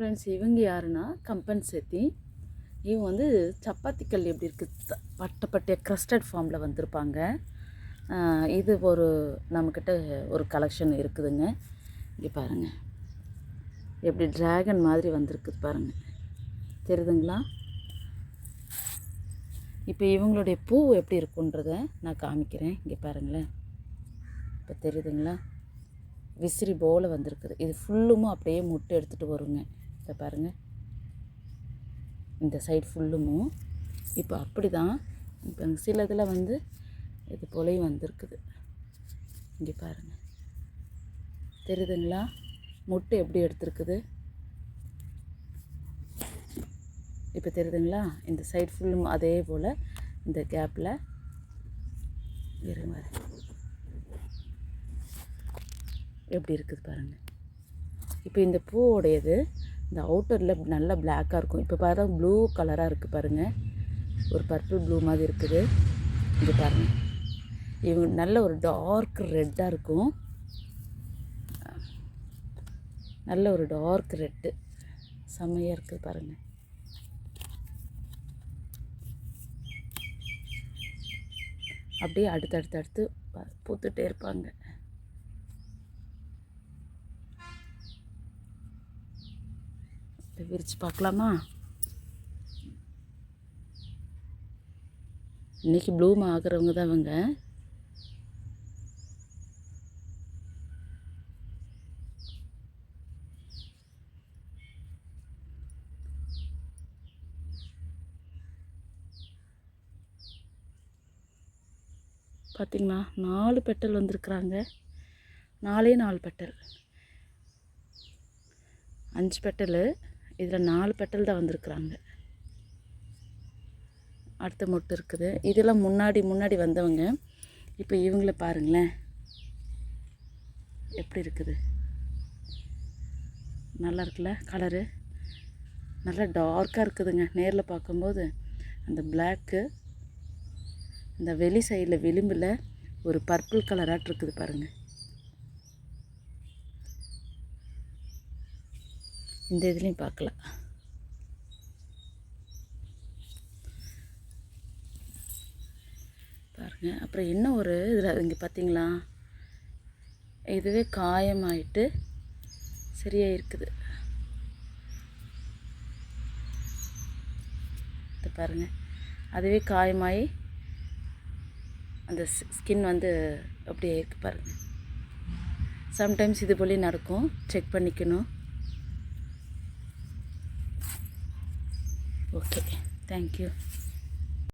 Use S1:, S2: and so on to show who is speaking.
S1: Friends இவங்க யாருன்னா கம்பன்சேத்தி இவங்க வந்து சப்பாத்தி கல் எப்படி இருக்குது த- பட்டை பட்டைய க்ரஸ்டட் ஃபார்மில் வந்திருப்பாங்க. இது ஒரு நம்மக்கிட்ட ஒரு கலெக்ஷன் இருக்குதுங்க. இங்கே பாருங்கள் எப்படி ட்ராகன் மாதிரி வந்திருக்குது பாருங்கள் தெரியுதுங்களா? இப்போ இவங்களுடைய பூ எப்படி இருக்குன்றத நான் காமிக்கிறேன். இங்கே பாருங்களேன். இப்போ தெரியுதுங்களா? விசிறி போல் வந்திருக்குது. இது ஃபுல்லுமே அப்படியே முட்டை எடுத்துகிட்டு வருங்க. இதை பாருங்கள் இந்த சைடு ஃபுல்லுமும் இப்போ அப்படி தான் இப்போ சில இதில் வந்து இது போலையும் வந்திருக்குது. இங்கே பாருங்கள் தெரியுதுங்களா? முட்டை எப்படி எடுத்துருக்குது? இப்போ தெரியுதுங்களா? இந்த சைடு ஃபுல்லும் அதே போல் இந்த கேப்பில் இருங்க எப்படி இருக்குது பாருங்கள் இப்போ இந்த பூவோடையது இந்த அவுட்டரில் நல்லா பிளாக்காக இருக்கும். இப்போ பார்த்தா ப்ளூ கலராக இருக்குது பாருங்கள் ஒரு பர்பிள் ப்ளூ மாதிரி இருக்குது. இங்கே பாருங்கள் இவங்க நல்ல ஒரு டார்க் ரெட்டாக இருக்கும். நல்ல ஒரு டார்க் ரெட்டு செம்மையாக இருக்குது பாருங்கள் அப்படியே அடுத்தடுத்து அடுத்து பூத்துட்டே இருப்பாங்க. இதை விரித்து பார்க்கலாமா? இன்னைக்கு ப்ளூம் ஆகிறவங்க தான் அவங்க பார்த்திங்களா நாலு பெட்டல் வந்திருக்குறாங்க. நாலே நாலு பெட்டல். அஞ்சு பெட்டல். இதில் நாலு பெட்டல் தான் வந்திருக்குறாங்க. அடுத்த மொட்டு இருக்குது. இதெல்லாம் முன்னாடி முன்னாடி வந்தவங்க. இப்போ இவங்கள பாருங்களேன். எப்படி இருக்குது? நல்லா இருக்குல்ல கலரு நல்லா டார்க்காக இருக்குதுங்க. நேரில் பார்க்கும்போது அந்த பிளாக்கு இந்த வெளி சைடில் விளிம்பில் ஒரு பர்பிள் கலராட்டு இருக்குது பாருங்கள் இந்த இதுலேயும் பார்க்கலாம். பாருங்க. அப்புறம் என்ன ஒரு இதில் இங்கே பார்த்தீங்களா இதுவே காயமாயிட்டு சரியாக இருக்குது. இது பாருங்க. அதுவே காயமாயி அந்த ஸ்கின் வந்து அப்படியே இருக்குது பாருங்கள் சம்டைம்ஸ் இது போலே நடக்கும். செக் பண்ணிக்கணும். Okay thank you